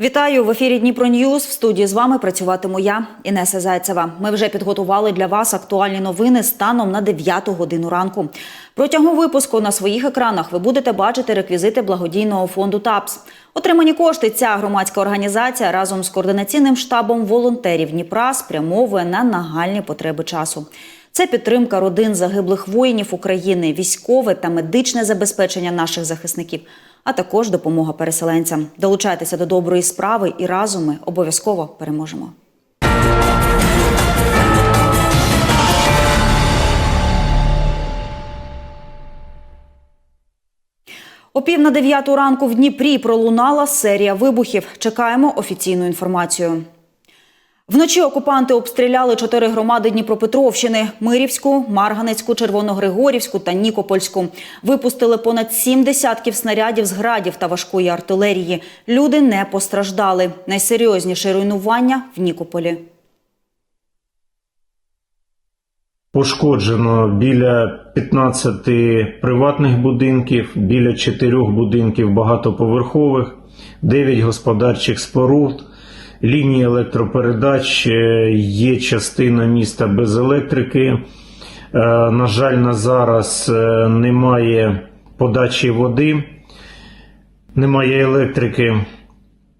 Вітаю в ефірі Дніпро Ньюз. В студії з вами працюватиму я, Інеса Зайцева. Ми вже підготували для вас актуальні новини станом на 9 годину ранку. Протягом випуску на своїх екранах ви будете бачити реквізити благодійного фонду ТАПС. Отримані кошти ця громадська організація разом з координаційним штабом волонтерів Дніпра спрямовує на нагальні потреби часу. Це підтримка родин загиблих воїнів України, військове та медичне забезпечення наших захисників, а також допомога переселенцям. Долучайтеся до доброї справи і разом ми обов'язково переможемо. О пів на дев'яту ранку в Дніпрі пролунала серія вибухів. Чекаємо офіційну інформацію. Вночі окупанти обстріляли чотири громади Дніпропетровщини: Мирівську, Марганецьку, Червоногригорівську та Нікопольську. Випустили понад сім десятків снарядів з градів та важкої артилерії. Люди не постраждали. Найсерйозніше руйнування в Нікополі. Пошкоджено біля 15 приватних будинків, біля 4 будинків багатоповерхових, 9 господарчих споруд, лінії електропередач, е, є частина міста без електрики. Е, На жаль, на зараз е, немає подачі води, немає електрики.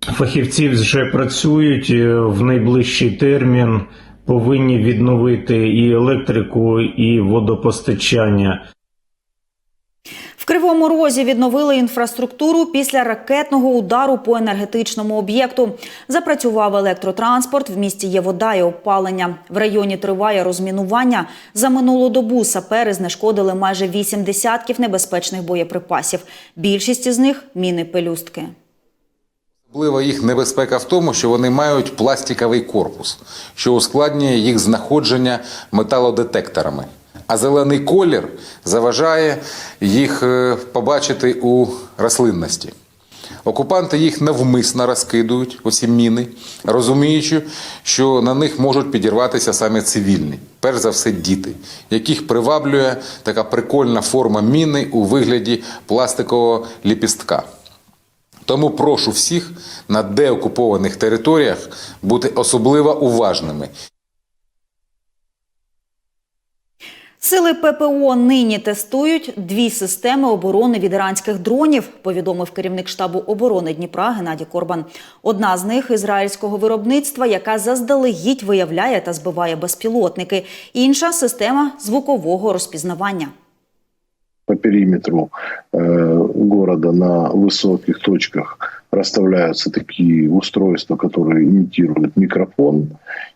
Фахівці вже працюють в найближчий термін. Повинні відновити і електрику, і водопостачання. Кривому Розі відновили інфраструктуру після ракетного удару по енергетичному об'єкту. Запрацював електротранспорт. В місті є вода і опалення. В районі триває розмінування. За минулу добу сапери знешкодили майже вісім десятків небезпечних боєприпасів. Більшість із них міни пелюстки. Особлива їх небезпека в тому, що вони мають пластиковий корпус, що ускладнює їх знаходження металодетекторами. А зелений колір заважає їх е, побачити у рослинності. Окупанти їх навмисно розкидують, оці міни, розуміючи, що на них можуть підірватися саме цивільні, перш за все діти, яких приваблює така прикольна форма міни у вигляді пластикового ліпістка. Тому прошу всіх на деокупованих територіях бути особливо уважними. Сили ППО нині тестують дві системи оборони від іранських дронів, повідомив керівник штабу оборони Дніпра Геннадій Корбан. Одна з них ізраїльського виробництва, яка заздалегідь виявляє та збиває безпілотники. Інша система звукового розпізнавання. по периметру э, города на высоких точках расставляются такие устройства, которые имитируют микрофон,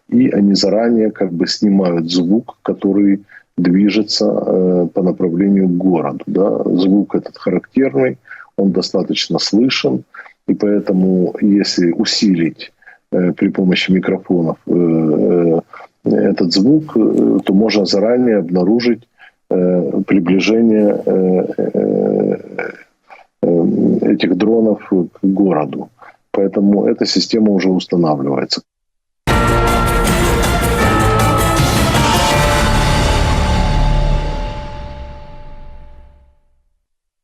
и они заранее как бы снимают звук, который Движется э, по направлению к городу. Да? Звук этот характерный, он достаточно слышен, и поэтому если усилить э, при помощи микрофонов э, этот звук, то можно заранее обнаружить приближение этих дронов к городу. Поэтому эта система уже устанавливается.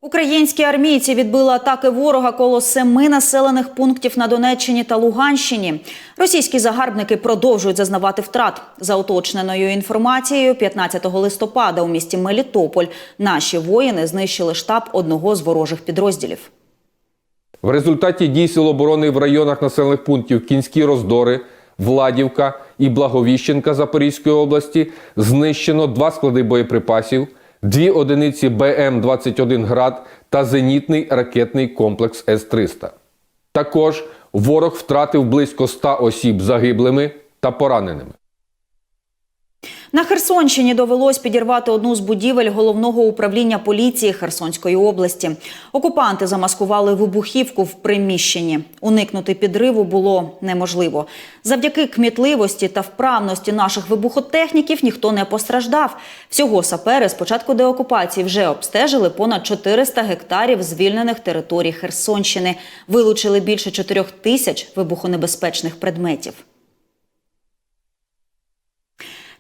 Українські армійці відбили атаки ворога коло семи населених пунктів на Донеччині та Луганщині. Російські загарбники продовжують зазнавати втрат. За уточненою інформацією, 15 листопада у місті Мелітополь наші воїни знищили штаб одного з ворожих підрозділів. В результаті дій Сил оборони в районах населених пунктів Кінські Роздори, Владівка і Благовіщенка Запорізької області знищено два склади боєприпасів, дві одиниці БМ-21 «Град» та зенітний ракетний комплекс С-300. Також ворог втратив близько 100 осіб загиблими та пораненими. На Херсонщині довелось підірвати одну з будівель головного управління поліції Херсонської області. Окупанти замаскували вибухівку в приміщенні. Уникнути підриву було неможливо. Завдяки кмітливості та вправності наших вибухотехніків ніхто не постраждав. Всього сапери з початку деокупації вже обстежили понад 400 гектарів звільнених територій Херсонщини. Вилучили більше 4 тисяч вибухонебезпечних предметів.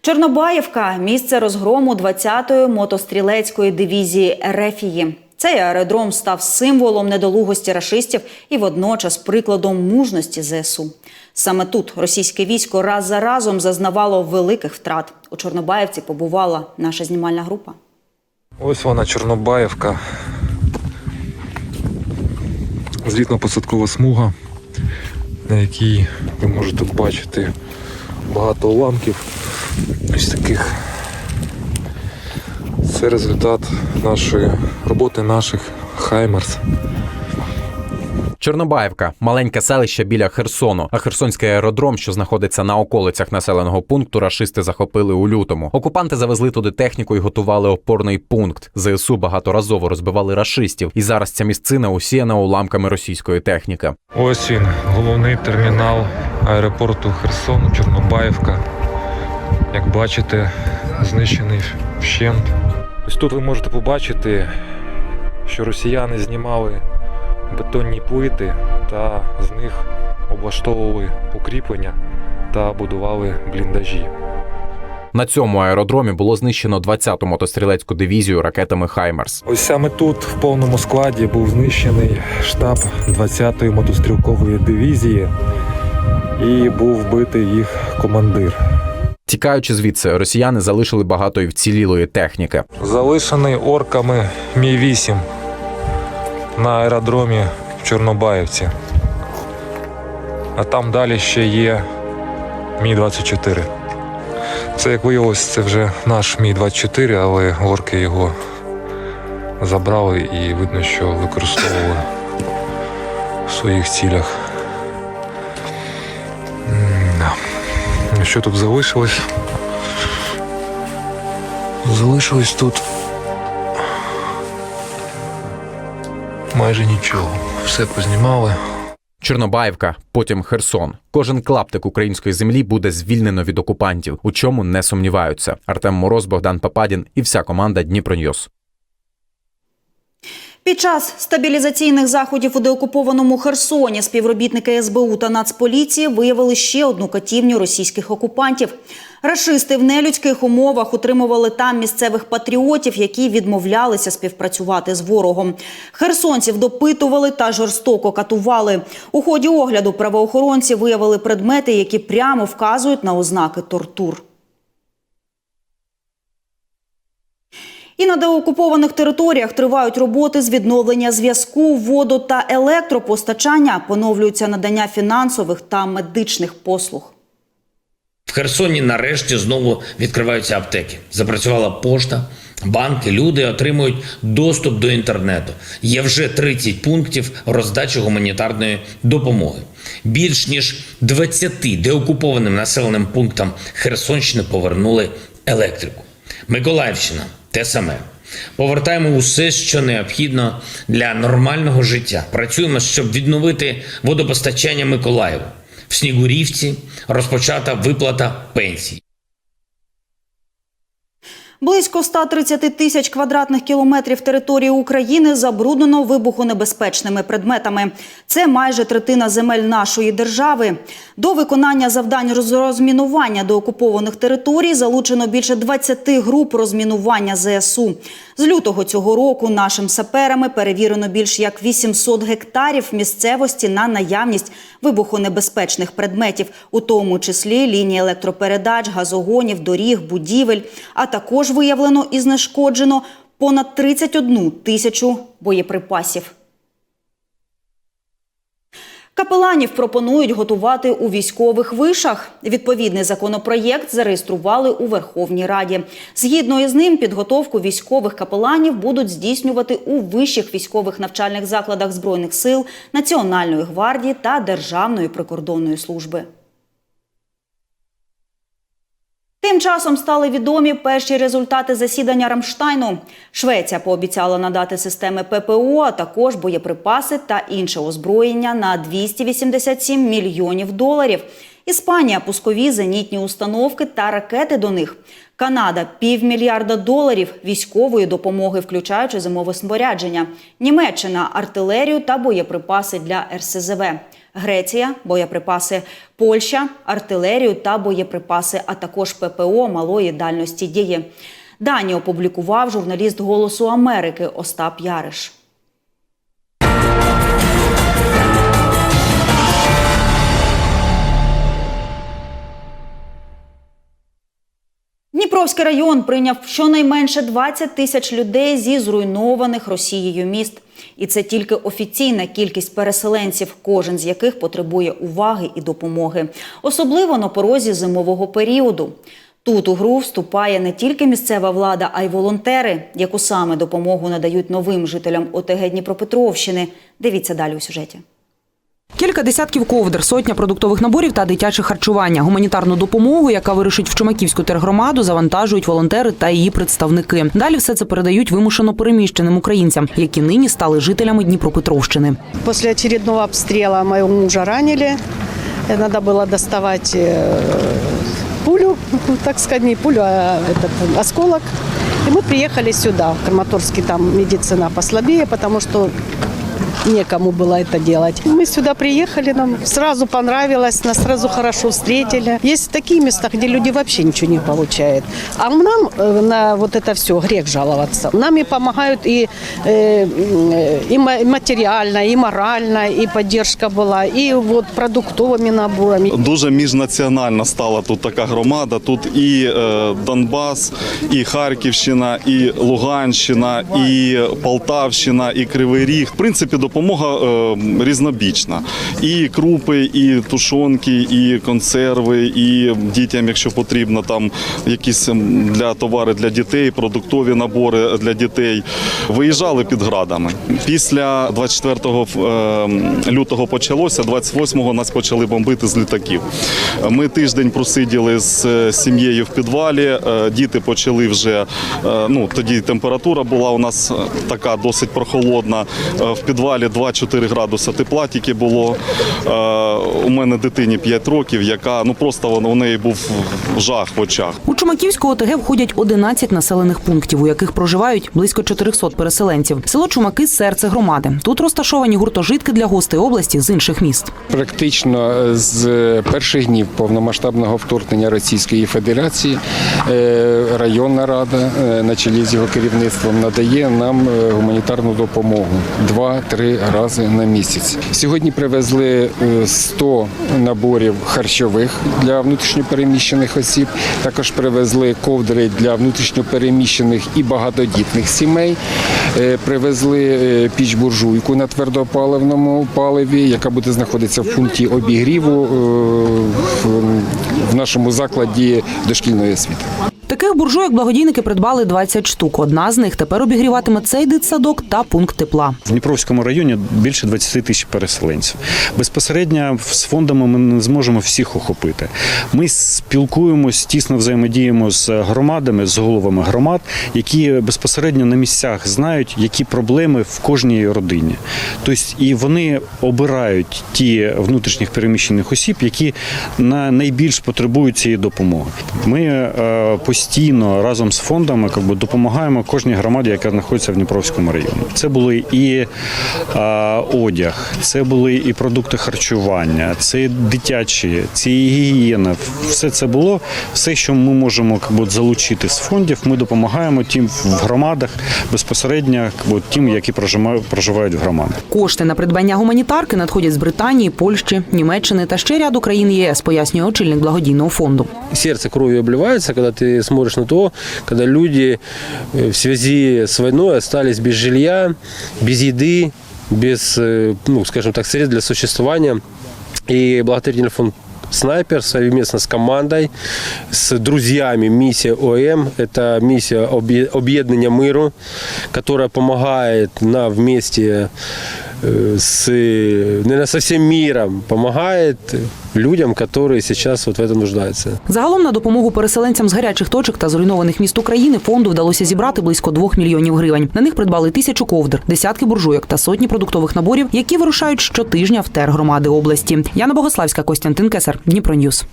Чорнобаївка місце розгрому 20-ї мотострілецької дивізії Ерефії. Цей аеродром став символом недолугості рашистів і водночас прикладом мужності ЗСУ. Саме тут російське військо раз за разом зазнавало великих втрат. У Чорнобаївці побувала наша знімальна група. Ось вона Чорнобаївка. Злітно-посадкова смуга, на якій ви можете бачити багато уламків. Ось таких. Це результат нашої роботи наших Хаймерс. Чорнобаївка маленьке селище біля Херсону. А Херсонський аеродром, що знаходиться на околицях населеного пункту, рашисти захопили у лютому. Окупанти завезли туди техніку і готували опорний пункт. ЗСУ багаторазово розбивали рашистів, і зараз ця місцина усіяна уламками російської техніки. Ось він, головний термінал аеропорту Херсон, Чорнобаївка. Як бачите, знищений вщент. Ось тут ви можете побачити, що росіяни знімали бетонні плити та з них облаштовували укріплення та будували бліндажі. На цьому аеродромі було знищено 20-ту мотострілецьку дивізію ракетами Хаймерс. Ось саме тут, в повному складі, був знищений штаб 20-ї мотострілкової дивізії і був вбитий їх командир. Тікаючи звідси, росіяни залишили багато і вцілілої техніки. Залишений орками Мі-8 на аеродромі в Чорнобаївці. А там далі ще є Мі-24. Це, як виявилось, це вже наш Мі-24, але орки його забрали і видно, що використовували в своїх цілях. Що тут залишилось? Залишилось тут майже нічого. Все познімали. Чорнобаївка, потім Херсон. Кожен клаптик української землі буде звільнено від окупантів, у чому не сумніваються. Артем Мороз, Богдан Пападін і вся команда Дніпроньюз. Під час стабілізаційних заходів у деокупованому Херсоні співробітники СБУ та Нацполіції виявили ще одну катівню російських окупантів. Рашисти в нелюдських умовах утримували там місцевих патріотів, які відмовлялися співпрацювати з ворогом. Херсонців допитували та жорстоко катували. У ході огляду правоохоронці виявили предмети, які прямо вказують на ознаки тортур. І на деокупованих територіях тривають роботи з відновлення зв'язку, воду та електропостачання. Поновлюється надання фінансових та медичних послуг. В Херсоні нарешті знову відкриваються аптеки. Запрацювала пошта, банки, люди отримують доступ до інтернету. Є вже 30 пунктів роздачі гуманітарної допомоги. Більш ніж 20 деокупованим населеним пунктам Херсонщини повернули електрику. Миколаївщина те саме. Повертаємо усе, що необхідно для нормального життя. Працюємо, щоб відновити водопостачання Миколаєву. В Снігурівці розпочата виплата пенсій. Близько 130 тисяч квадратних кілометрів території України забруднено вибухонебезпечними предметами. Це майже третина земель нашої держави. До виконання завдань розмінування до окупованих територій залучено більше 20 груп розмінування ЗСУ. З лютого цього року нашим саперами перевірено більш як 800 гектарів місцевості на наявність вибухонебезпечних предметів, у тому числі лінії електропередач, газогонів, доріг, будівель, а також виявлено і знешкоджено понад 31 тисячу боєприпасів. Капеланів пропонують готувати у військових вишах. Відповідний законопроєкт зареєстрували у Верховній Раді. Згідно із ним, підготовку військових капеланів будуть здійснювати у вищих військових навчальних закладах збройних сил, Національної гвардії та Державної прикордонної служби. Тим часом стали відомі перші результати засідання Рамштайну. Швеція пообіцяла надати системи ППО, а також боєприпаси та інше озброєння на 287 мільйонів доларів. Іспанія пускові зенітні установки та ракети до них. Канада півмільярда доларів військової допомоги, включаючи зимове спорядження. Німеччина артилерію та боєприпаси для РСЗВ. Греція боєприпаси, Польща артилерію та боєприпаси, а також ППО малої дальності дії. Дані опублікував журналіст Голосу Америки Остап Яриш. Дніпровський район прийняв щонайменше 20 тисяч людей зі зруйнованих Росією міст. І це тільки офіційна кількість переселенців, кожен з яких потребує уваги і допомоги, особливо на порозі зимового періоду. Тут у гру вступає не тільки місцева влада, а й волонтери, яку саме допомогу надають новим жителям ОТГ Дніпропетровщини. Дивіться далі у сюжеті. Кілька десятків ковдр, сотня продуктових наборів та дитяче харчування. Гуманітарну допомогу, яка вирушить в Чумаківську тергромаду, завантажують волонтери та її представники. Далі все це передають вимушено переміщеним українцям, які нині стали жителями Дніпропетровщини. После очередного обстрела моего мужа ранили. Э, Надо было доставать э, пулю, так сказать, не пулю, а этот осколок. И мы приехали сюда, в Краматорске, там медицина послабее, потому что некому было это делать. Мы сюда приехали, нам сразу понравилось, нас сразу хорошо встретили. Есть такие места, где люди вообще ничего не получают. А нам э, на вот это все грех жаловаться. Нам и помогают и, э, и ма- материально, и морально, и поддержка была, и вот продуктовыми наборами. Дуже міжнаціональна стала тут така громада. Тут і е, Донбас, і Харківщина, і Луганщина, і Полтавщина, і Кривий Ріг. В принципі, допомога е, різнобічна. І крупи, і тушонки, і консерви, і дітям, якщо потрібно, там якісь ем, для товари для дітей, продуктові набори для дітей. Виїжджали під градами. Після 24 е, лютого почалося, 28-го нас почали бомбити з літаків. Ми тиждень просиділи з е, сім'єю в підвалі. Діти почали вже ну тоді температура була у нас така досить прохолодна. В підвалі 2-4 градуси тепла тільки було. Е, У мене дитині 5 років, яка ну просто вона- у неї був жах в очах. У Чумаківську ОТГ входять 11 населених пунктів, у яких проживають близько 400 переселенців. Село Чумаки серце громади. Тут розташовані гуртожитки для гостей області з інших міст. Практично з перших днів повномасштабного вторгнення Російської Федерації е, районна рада е, на чолі з його керівництвом надає нам е, гуманітарну допомогу два-три рази на місяць. Сьогодні привезли е, 100 наборів харчових для внутрішньопереміщених осіб. Також привезли ковдри для внутрішньопереміщених і багатодітних сімей. Е, Привезли е, піч буржуйку на твердопаливному паливі, яка буде знаходитися в пункті обігріву е, в нашому закладі дошкільної освіти. Таких буржуйок благодійники придбали 20 штук. Одна з них тепер обігріватиме цей дитсадок та пункт тепла. В Дніпровському районі більше 20 тисяч переселенців. Безпосередньо з фондами ми не зможемо всіх охопити. Ми спілкуємось, тісно взаємодіємо з громадами, з головами громад, які безпосередньо на місцях знають, які проблеми в кожній родині. Тобто і вони обирають ті внутрішніх переміщених осіб, які на найбільш потребують цієї допомоги. Ми е, постійно разом з фондами как би, допомагаємо кожній громаді, яка знаходиться в Дніпровському районі. Це були і е, одяг, це були і продукти харчування, це дитячі, це і гігієна. Все це було. Все, що ми можемо как би, залучити з фондів, ми допомагаємо тим в громадах безпосередньо как би, тим, які проживають, проживають в громадах. Кошти на придбання гуманітарки надходять з Британії, Польщі, Німеччини та ще ряду країн ЄС, пояснює очільник благодійного фонду. сердце кровью обливается, когда ты смотришь на то, когда люди э, в связи с войной остались без жилья, без еды, без, э, ну, скажем так, средств для существования. И благотворительный фонд «Снайпер» совместно с командой, с друзьями миссия ОМ, это миссия объе- объединения миру, которая помогает нам вместе э, с, наверное, со всем миром, помогает людям, которые сейчас вот в этом нуждаются. Загалом на допомогу переселенцям з гарячих точок та зруйнованих міст України фонду вдалося зібрати близько 2 мільйонів гривень. На них придбали тисячу ковдр, десятки буржуйок та сотні продуктових наборів, які вирушають щотижня в тергромади області. Яна Богославська, Костянтин Кесар, Дніпро Ньюс.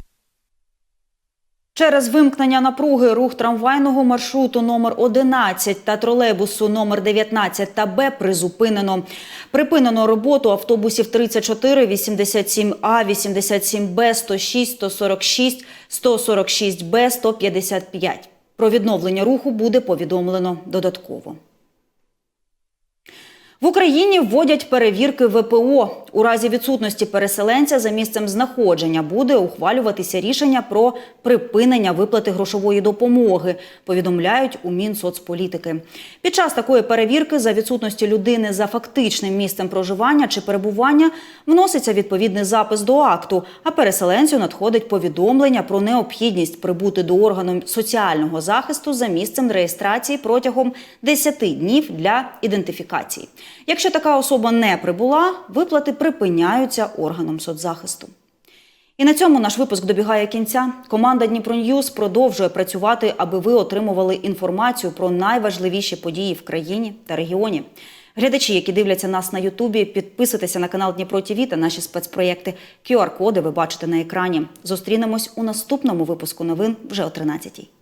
Через вимкнення напруги рух трамвайного маршруту номер 11 та тролейбусу номер 19 та Б призупинено. Припинено роботу автобусів 34, 87А, 87Б, 106, 146, 146Б, 155. Про відновлення руху буде повідомлено додатково. В Україні вводять перевірки ВПО. У разі відсутності переселенця за місцем знаходження буде ухвалюватися рішення про припинення виплати грошової допомоги, повідомляють у Мінсоцполітики. Під час такої перевірки за відсутності людини за фактичним місцем проживання чи перебування вноситься відповідний запис до акту, а переселенцю надходить повідомлення про необхідність прибути до органу соціального захисту за місцем реєстрації протягом 10 днів для ідентифікації. Якщо така особа не прибула, виплати припиняються органом соцзахисту. І на цьому наш випуск добігає кінця. Команда Дніпро Ньюз продовжує працювати, аби ви отримували інформацію про найважливіші події в країні та регіоні. Глядачі, які дивляться нас на Ютубі, підписуйтеся на канал Дніпро ТВ та наші спецпроєкти. QR-коди ви бачите на екрані. Зустрінемось у наступному випуску новин вже о 13-й.